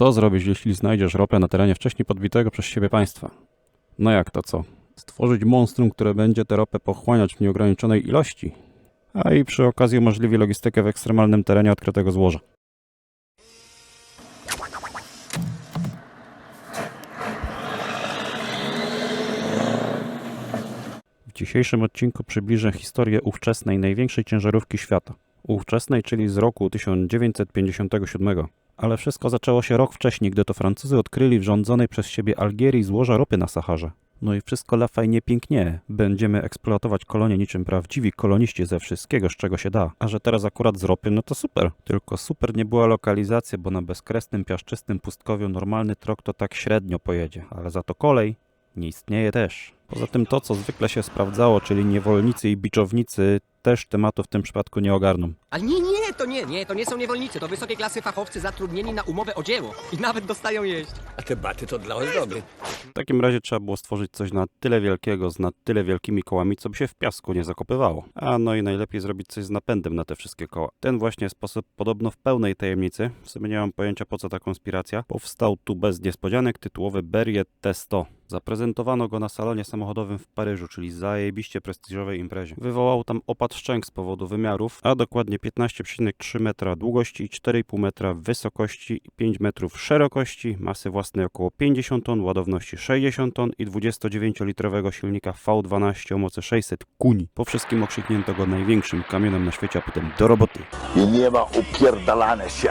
Co zrobić, jeśli znajdziesz ropę na terenie wcześniej podbitego przez siebie państwa? No jak to co? Stworzyć monstrum, które będzie tę ropę pochłaniać w nieograniczonej ilości, a i przy okazji umożliwi logistykę w ekstremalnym terenie odkrytego złoża. W dzisiejszym odcinku przybliżę historię ówczesnej największej ciężarówki świata. Ówczesnej, czyli z roku 1957. Ale wszystko zaczęło się rok wcześniej, gdy to Francuzy odkryli w rządzonej przez siebie Algierii złoża ropy na Saharze. No i wszystko la fajnie pięknie. Będziemy eksploatować kolonie niczym prawdziwi koloniści ze wszystkiego, z czego się da. A że teraz akurat z ropy, no to super. Tylko super nie była lokalizacja, bo na bezkresnym, piaszczystym pustkowiu normalny trok to tak średnio pojedzie. Ale za to kolej nie istnieje też. Poza tym to, co zwykle się sprawdzało, czyli niewolnicy i biczownicy, też tematu w tym przypadku nie ogarną. Ale nie, nie, to nie, nie, to nie są niewolnicy, to wysokiej klasy fachowcy zatrudnieni na umowę o dzieło i nawet dostają jeść. A te baty to dla ozdoby. W takim razie trzeba było stworzyć coś na tyle wielkiego, z na tyle wielkimi kołami, co by się w piasku nie zakopywało. A no i najlepiej zrobić coś z napędem na te wszystkie koła. Ten właśnie sposób, podobno w pełnej tajemnicy, w sumie nie mam pojęcia po co ta konspiracja, powstał tu bez niespodzianek tytułowy Berriet T100. Zaprezentowano go na salonie samochodowym w Paryżu, czyli zajebiście prestiżowej imprezie. Wywołał tam opad szczęk z powodu wymiarów, a dokładnie 15,3 metra długości i 4,5 metra wysokości i 5 metrów szerokości, masy własnej około 50 ton, ładowności 60 ton i 29-litrowego silnika V12 o mocy 600 kuni. Po wszystkim okrzyknięto go największym kamionem na świecie, a potem do roboty. i nie ma upierdalania się.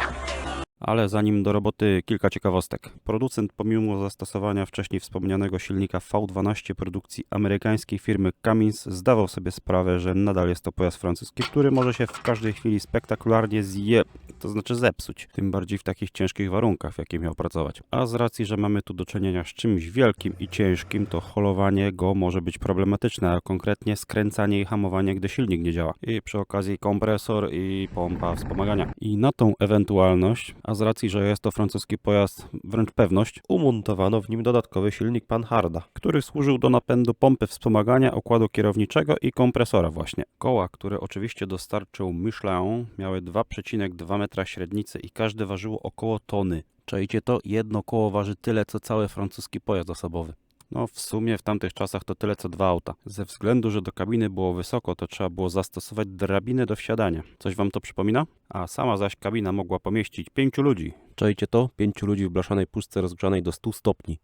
Ale zanim do roboty kilka ciekawostek. Producent pomimo zastosowania wcześniej wspomnianego silnika V12 produkcji amerykańskiej firmy Cummins zdawał sobie sprawę, że nadal jest to pojazd francuski, który może się w każdej chwili spektakularnie zje... to znaczy zepsuć. Tym bardziej w takich ciężkich warunkach, w jakie miał pracować. A z racji, że mamy tu do czynienia z czymś wielkim i ciężkim, to holowanie go może być problematyczne, a konkretnie skręcanie i hamowanie, gdy silnik nie działa. I przy okazji kompresor i pompa wspomagania. I na tą ewentualność, a z racji, że jest to francuski pojazd, wręcz pewność, umontowano w nim dodatkowy silnik Panharda, który służył do napędu pompy wspomagania, układu kierowniczego i kompresora właśnie. Koła, które oczywiście dostarczył Michelin, miały 2,2 metra średnicy i każde ważyło około tony. Czajcie to? Jedno koło waży tyle, co cały francuski pojazd osobowy. No, w sumie w tamtych czasach to tyle co dwa auta. Ze względu, że do kabiny było wysoko, to trzeba było zastosować drabinę do wsiadania. Coś wam to przypomina? A sama zaś kabina mogła pomieścić pięciu ludzi. Czajcie to? Pięciu ludzi w blaszanej puszce rozgrzanej do 100 stopni.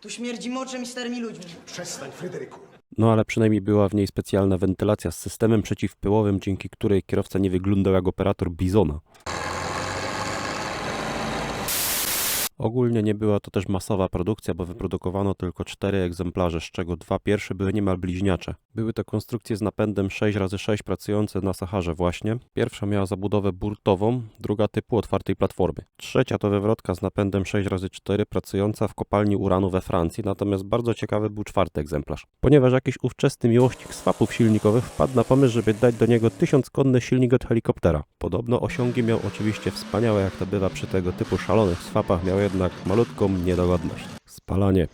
Tu śmierdzi moczem i starymi ludźmi. No ale przynajmniej była w niej specjalna wentylacja z systemem przeciwpyłowym, dzięki której kierowca nie wyglądał jak operator Bizona. Ogólnie nie była to też masowa produkcja, bo wyprodukowano tylko cztery egzemplarze, z czego dwa pierwsze były niemal bliźniacze. Były to konstrukcje z napędem 6x6 pracujące na Saharze właśnie. Pierwsza miała zabudowę burtową, druga typu otwartej platformy. Trzecia to wywrotka z napędem 6x4 pracująca w kopalni uranu we Francji, natomiast bardzo ciekawy był czwarty egzemplarz. Ponieważ jakiś ówczesny miłośnik swapów silnikowych wpadł na pomysł, żeby dać do niego tysiąckonny silnik od helikoptera. Podobno osiągi miał oczywiście wspaniałe, jak to bywa przy tego typu szalonych swapach, miał jednak malutką niedogodność. Spalanie.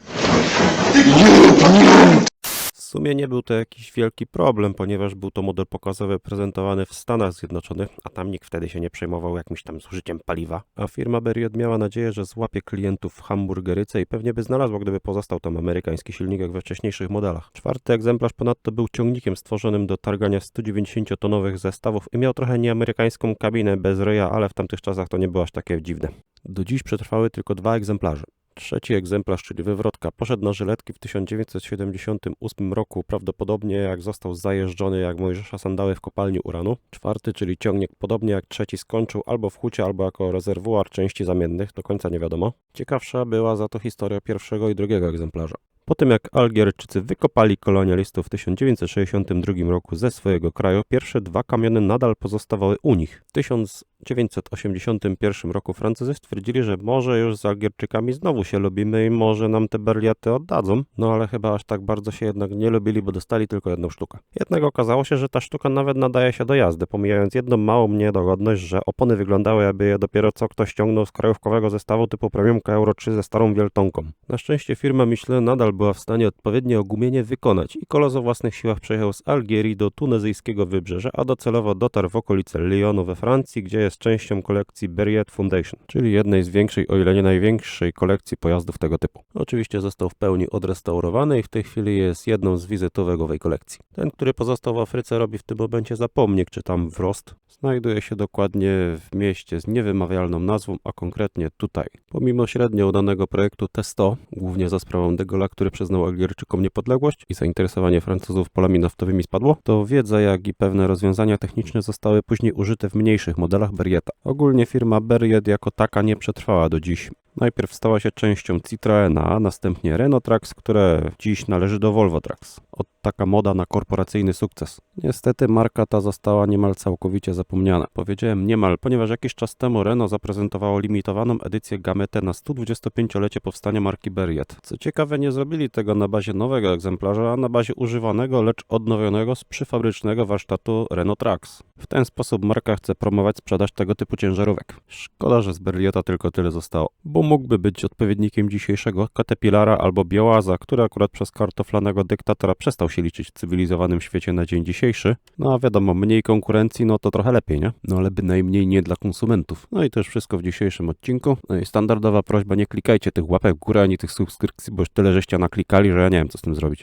Sumie nie był to jakiś wielki problem, ponieważ był to model pokazowy prezentowany w Stanach Zjednoczonych, a tam nikt wtedy się nie przejmował jakimś tam zużyciem paliwa. A firma Berriot miała nadzieję, że złapie klientów w hamburgeryce i pewnie by znalazła, gdyby pozostał tam amerykański silnik jak we wcześniejszych modelach. Czwarty egzemplarz ponadto był ciągnikiem stworzonym do targania 190-tonowych zestawów i miał trochę nieamerykańską kabinę bez ryja, ale w tamtych czasach to nie było aż takie dziwne. Do dziś przetrwały tylko dwa egzemplarze. Trzeci egzemplarz, czyli wywrotka, poszedł na żyletki w 1978 roku, prawdopodobnie jak został zajeżdżony jak Mojżesza sandały w kopalni uranu. Czwarty, czyli ciągnik, podobnie jak trzeci, skończył albo w hucie, albo jako rezerwuar części zamiennych, do końca nie wiadomo. Ciekawsza była za to historia pierwszego i drugiego egzemplarza. Po tym jak Algierczycy wykopali kolonialistów w 1962 roku ze swojego kraju, pierwsze dwa kamiony nadal pozostawały u nich. W 1981 roku Francuzy stwierdzili, że może już z Algierczykami znowu się lubimy i może nam te berliaty oddadzą. No ale chyba aż tak bardzo się jednak nie lubili, bo dostali tylko jedną sztukę. Jednak okazało się, że ta sztuka nawet nadaje się do jazdy, pomijając jedną małą niedogodność, że opony wyglądały jakby je dopiero co ktoś ściągnął z krajówkowego zestawu typu Premiumka Euro 3 ze starą wieltonką. Na szczęście firma Michelin nadal była w stanie odpowiednie ogumienie wykonać i kolos o własnych siłach przejechał z Algierii do tunezyjskiego wybrzeża, a docelowo dotarł w okolice Lyonu we Francji, gdzie jest częścią kolekcji Berriet Foundation, czyli jednej z większej, o ile nie największej kolekcji pojazdów tego typu. Oczywiście został w pełni odrestaurowany i w tej chwili jest jedną z wizytówek owej kolekcji. Ten, który pozostał w Afryce robi w tym momencie zapomnik, czy tam wrost. Znajduje się dokładnie w mieście z niewymawialną nazwą, a konkretnie tutaj. Pomimo średnio udanego projektu T100, głównie za sprawą De Gaulle'a, który przyznał Algierczykom niepodległość i zainteresowanie Francuzów polami naftowymi spadło, to wiedza jak i pewne rozwiązania techniczne zostały później użyte w mniejszych modelach Berrieta. Ogólnie firma Berriet jako taka nie przetrwała do dziś. Najpierw stała się częścią Citroena, a następnie Renault Trax, które dziś należy do Volvo Trax. Od taka moda na korporacyjny sukces. Niestety marka ta została niemal całkowicie zapomniana. Powiedziałem niemal, ponieważ jakiś czas temu Renault zaprezentowało limitowaną edycję Gamete na 125-lecie powstania marki Berriet. Co ciekawe, nie zrobili tego na bazie nowego egzemplarza, a na bazie używanego, lecz odnowionego z przyfabrycznego warsztatu Renault Trax. W ten sposób marka chce promować sprzedaż tego typu ciężarówek. Szkoda, że z Berlieta tylko tyle zostało, bo mógłby być odpowiednikiem dzisiejszego Caterpillara albo Białaza, który akurat przez kartoflanego dyktatora przestał się liczyć w cywilizowanym świecie na dzień dzisiejszy. No a wiadomo, mniej konkurencji, no to trochę lepiej, nie? No ale bynajmniej nie dla konsumentów. No i to już wszystko w dzisiejszym odcinku. No i standardowa prośba, nie klikajcie tych łapek w górę ani tych subskrypcji, bo już tyle żeście naklikali, że ja nie wiem co z tym zrobić.